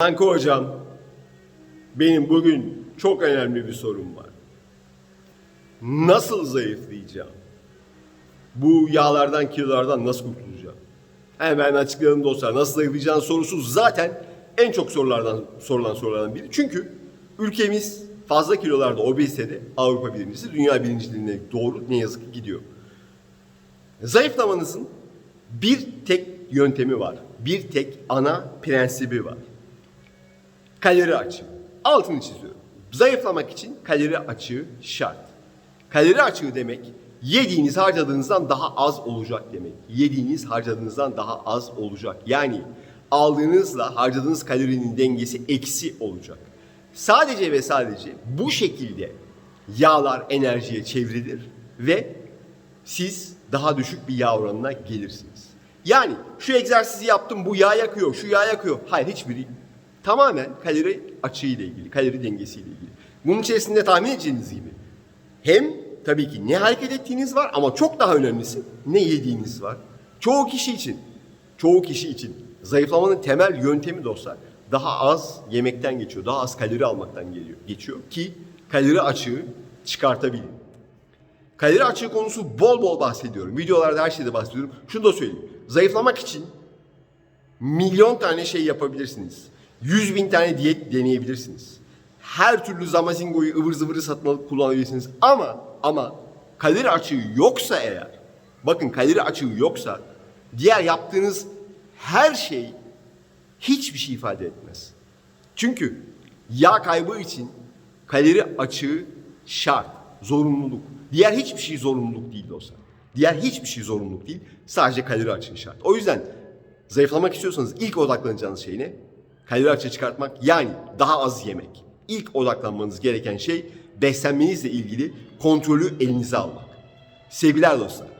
Kanka hocam, benim bugün çok önemli bir sorum var. Nasıl zayıflayacağım? Bu yağlardan, kilolardan nasıl kurtulacağım? Hemen açıklayalım dostlar. Nasıl zayıflayacağın sorusu zaten en çok sorulardan sorulan sorulardan biri. Çünkü ülkemiz fazla kilolarda obezitede Avrupa birincisi, dünya birinciliğine doğru ne yazık ki gidiyor. Zayıflamanızın bir tek yöntemi var. Bir tek ana prensibi var. Kalori açığı. Altını çiziyorum. Zayıflamak için kalori açığı şart. Kalori açığı demek yediğiniz harcadığınızdan daha az olacak demek. Yediğiniz harcadığınızdan daha az olacak. Yani aldığınızla harcadığınız kalorinin dengesi eksi olacak. Sadece ve sadece bu şekilde yağlar enerjiye çevrilir ve siz daha düşük bir yağ oranına gelirsiniz. Yani şu egzersizi yaptım bu yağ yakıyor, şu yağ yakıyor. Hayır hiçbiri tamamen kalori açığıyla ilgili, kalori dengesiyle ilgili. Bunun içerisinde tahmin edeceğiniz gibi hem tabii ki ne hareket ettiğiniz var ama çok daha önemlisi ne yediğiniz var. Çoğu kişi için, çoğu kişi için zayıflamanın temel yöntemi dostlar daha az yemekten geçiyor, daha az kalori almaktan geliyor, geçiyor ki kalori açığı çıkartabilin. Kalori açığı konusu bol bol bahsediyorum. Videolarda her şeyde bahsediyorum. Şunu da söyleyeyim. Zayıflamak için milyon tane şey yapabilirsiniz. Yüz bin tane diyet deneyebilirsiniz. Her türlü zamazingoyu ıvır zıvırı satın alıp kullanabilirsiniz. Ama ama kalori açığı yoksa eğer, bakın kalori açığı yoksa diğer yaptığınız her şey hiçbir şey ifade etmez. Çünkü yağ kaybı için kalori açığı şart, zorunluluk. Diğer hiçbir şey zorunluluk değil dostlar. Diğer hiçbir şey zorunluluk değil. Sadece kalori açığı şart. O yüzden zayıflamak istiyorsanız ilk odaklanacağınız şey ne? Kalori çıkartmak yani daha az yemek. İlk odaklanmanız gereken şey beslenmenizle ilgili kontrolü elinize almak. Sevgiler dostlar.